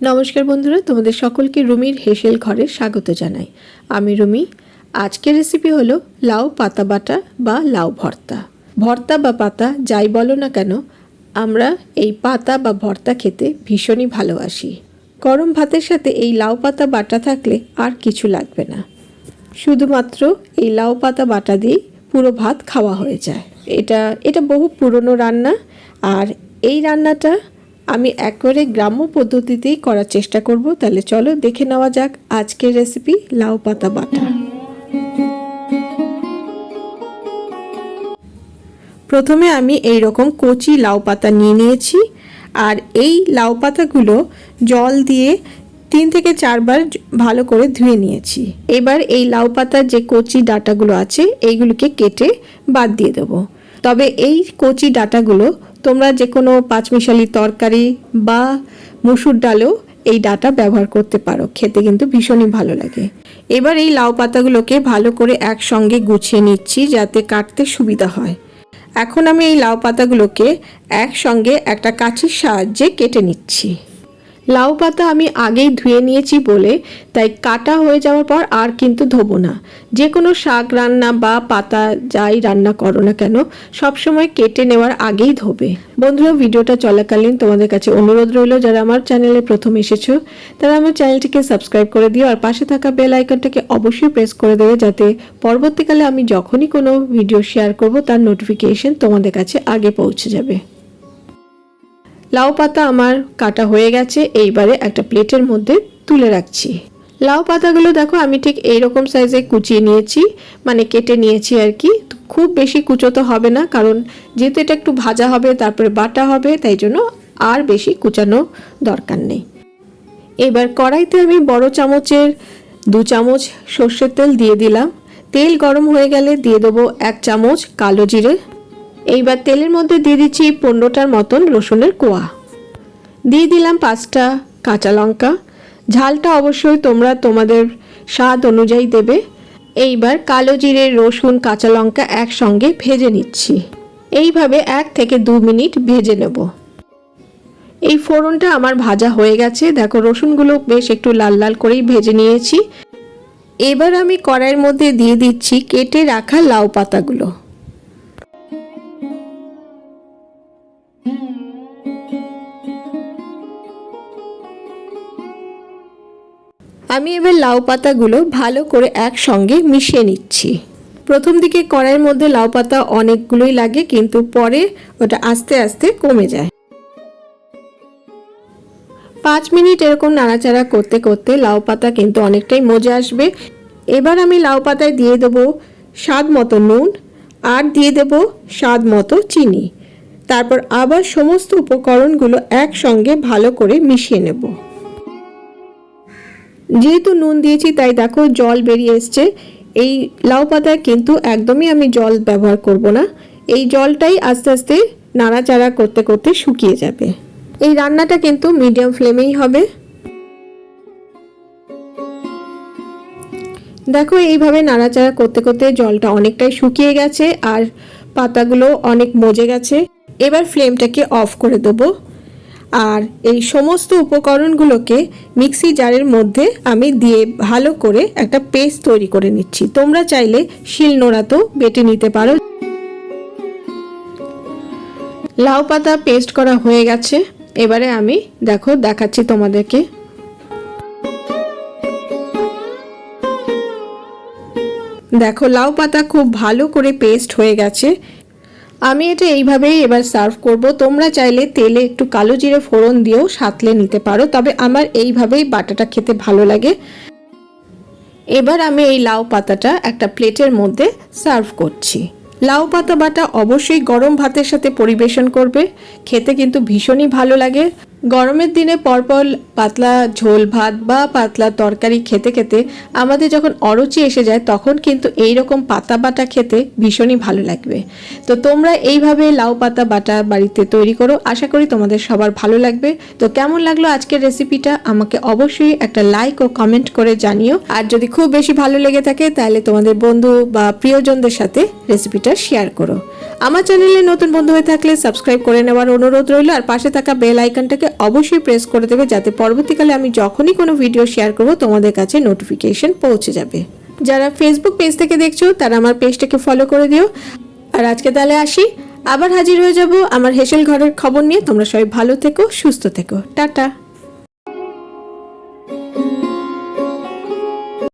নমস্কার বন্ধুরা, তোমাদের সকলকে রুমির হেসেল ঘরে স্বাগত জানাই। আমি রুমি, আজকের রেসিপি হলো লাউ পাতা বাটা বা লাউ ভর্তা। ভর্তা বা পাতা যাই বলো না কেন, আমরা এই পাতা বা ভর্তা খেতে ভীষণই ভালোবাসি। গরম ভাতের সাথে এই লাউ পাতা বাটা থাকলে আর কিছু লাগবে না। শুধুমাত্র এই লাউ পাতা বাটা দিয়েই পুরো ভাত খাওয়া হয়ে যায়। এটা এটা বহু পুরনো রান্না, আর এই রান্নাটা আমি একবারে গ্রাম্য পদ্ধতিতেই করার চেষ্টা করব। তাহলে চলো দেখে নেওয়া যাক আজকের রেসিপি লাউ পাতা বাটা। প্রথমে আমি এই রকম কচি লাউ পাতা নিয়ে নিয়েছি। আর এই লাউ পাতাগুলো জল দিয়ে তিন থেকে চারবার ভালো করে ধুয়ে নিয়েছি। এবার এই লাউ পাতার যে কচি ডাটাগুলো আছে, এইগুলোকে কেটে বাদ দিয়ে দেবো। তবে এই কচি ডাটাগুলো তোমরা যে কোনো পাঁচমিশালি তরকারি বা মসুর ডালেও এই ডাটা ব্যবহার করতে পারো। খেতে কিন্তু ভীষণই ভালো লাগে। এবার এই লাউ পাতাগুলোকে ভালো করে একসঙ্গে গুছিয়ে নিচ্ছি যাতে কাটতে সুবিধা হয়। এখন আমি এই লাউ পাতাগুলোকে একসঙ্গে একটা কাঁচির সাহায্যে কেটে নিচ্ছি। লাউ পাতা আমি আগেই ধুয়ে নিয়েছি বলে, তাই কাটা হয়ে যাওয়ার পর আর কিন্তু ধোবো না। যে কোনো শাক রান্না বা পাতা যাই রান্না করো না কেন সবসময় কেটে নেওয়ার আগেই ধোবে। বন্ধুরা, ভিডিওটা চলাকালীন তোমাদের কাছে অনুরোধ রইল, যারা আমার চ্যানেলে প্রথম এসেছ, তারা আমার চ্যানেলটিকে সাবস্ক্রাইব করে দিও, আর পাশে থাকা বেল আইকনটাকে অবশ্যই প্রেস করে দেবে, যাতে পরবর্তীকালে আমি যখনই কোনো ভিডিও শেয়ার করব, তার নোটিফিকেশন তোমাদের কাছে আগে পৌঁছে যাবে। লাউ পাতা আমার কাটা হয়ে গেছে, এইবারে একটা প্লেটের মধ্যে তুলে রাখছি। লাউ পাতাগুলো দেখো, আমি ঠিক এই রকম সাইজে কুচিয়ে নিয়েছি মানে কেটে নিয়েছি আর কি। খুব বেশি কুচোতে হবে না, কারণ যেহেতু এটা একটু ভাজা হবে, তারপরে বাটা হবে, তাই জন্য আর বেশি কুচানো দরকার নেই। এবার কড়াইতে আমি বড় চামচের দু চামচ সর্ষের তেল দিয়ে দিলাম। তেল গরম হয়ে গেলে দিয়ে দেবো এক চামচ কালো জিরে এইবার তেলের মধ্যে দিয়ে দিচ্ছি পনেরোটার মতন রসুনের কোয়া। দিয়ে দিলাম পাঁচটা কাঁচা লঙ্কা। ঝালটা অবশ্যই তোমরা তোমাদের স্বাদ অনুযায়ী দেবে। এইবার কালো জিরে, রসুন, কাঁচা লঙ্কা একসঙ্গে ভেজে নিচ্ছি। এইভাবে এক থেকে দু মিনিট ভেজে নেব। এই ফোড়নটা আমার ভাজা হয়ে গেছে। দেখো, রসুনগুলো বেশ একটু লাল লাল করেই ভেজে নিয়েছি। এবার আমি কড়াইয়ের মধ্যে দিয়ে দিচ্ছি কেটে রাখা লাউ পাতাগুলো। আমি এবার লাউ পাতাগুলো ভালো করে একসঙ্গে মিশিয়ে নিচ্ছি। প্রথম দিকে কড়াইয়ের মধ্যে লাউ পাতা অনেকগুলোই লাগে, কিন্তু পরে ওটা আস্তে আস্তে কমে যায়। পাঁচ মিনিট এরকম নাড়াচাড়া করতে করতে লাউ পাতা কিন্তু অনেকটাই মজা আসবে। এবার আমি লাউ পাতায় দিয়ে দেবো স্বাদ মতো নুন আর দিয়ে দেব স্বাদ মতো চিনি। তারপর আবার সমস্ত উপকরণগুলো একসঙ্গে ভালো করে মিশিয়ে নেব। যেহেতু নুন দিয়েছি, তাই দেখো জল বেরিয়ে এসছে। এই লাউ পাতায় কিন্তু একদমই আমি জল ব্যবহার করব না। এই জলটাই আস্তে আস্তে নাড়াচাড়া করতে করতে শুকিয়ে যাবে। এই রান্নাটা কিন্তু মিডিয়াম ফ্লেমেই হবে। দেখো এইভাবে নাড়াচাড়া করতে করতে জলটা অনেকটাই শুকিয়ে গেছে আর পাতাগুলো অনেক মজে গেছে। এবার ফ্লেমটাকে অফ করে দেবো। আর এই সমস্ত উপকরণগুলোকে মিক্সি জারের মধ্যে আমি দিয়ে ভালো করে একটা পেস্ট তৈরি করে নিচ্ছি। তোমরা চাইলে শিল নোড়াতেও বেটে নিতে পারো। লাউ পাতা পেস্ট করা হয়ে গেছে। এবারে আমি, দেখো, দেখাচ্ছি তোমাদেরকে। দেখো, লাউ পাতা খুব ভালো করে পেস্ট হয়ে গেছে। আমি এটা এইভাবেই এবার সার্ভ করব। তোমরা চাইলে তেলে একটু কালো জিরে ফোড়ন দিয়েও সাতলে নিতে পারো, তবে আমার এইভাবেই বাটাটা খেতে ভালো লাগে। এবার আমি এই লাউ পাতাটা একটা প্লেটের মধ্যে সার্ভ করছি। লাউ পাতা বাটা অবশ্যই গরম ভাতের সাথে পরিবেশন করবে, খেতে কিন্তু ভীষণই ভালো লাগে। গরমের দিনে পরপর পাতলা ঝোল ভাত বা পাতলা তরকারি খেতে খেতে আমাদের যখন অরুচি এসে যায়, তখন কিন্তু এই রকম পাতা বাটা খেতে ভীষণই ভালো লাগবে। তো তোমরা এইভাবে লাউ পাতা বাটা বাড়িতে তৈরি করো, আশা করি তোমাদের সবার ভালো লাগবে। তো কেমন লাগল আজকের রেসিপিটা, আমাকে অবশ্যই একটা লাইক ও কমেন্ট করে জানিও। আর যদি খুব বেশি ভালো লেগে থাকে, তাহলে তোমাদের বন্ধু বা প্রিয়জনদের সাথে রেসিপিটা শেয়ার করো। আমার চ্যানেলে নতুন বন্ধু হয়ে থাকলে সাবস্ক্রাইব করে নেওয়ার অনুরোধ রইল, আর পাশে থাকা বেল আইকনটাকে অবশ্যই প্রেস করে দেবে যাতে পরবর্তীকালে আমি যখনই কোনো ভিডিও শেয়ার করব, তোমাদের কাছে নোটিফিকেশন পৌঁছে যাবে। যারা ফেসবুক পেজ থেকে দেখছ, তারা আমার পেজটাকে ফলো করে দিও। আর আজকে তাহলে আসি। আবার হাজির হয়ে যাব আমার হেসেল ঘরের খবর নিয়ে। তোমরা সবাই ভালো থেকো, সুস্থ থেকো। টাটা।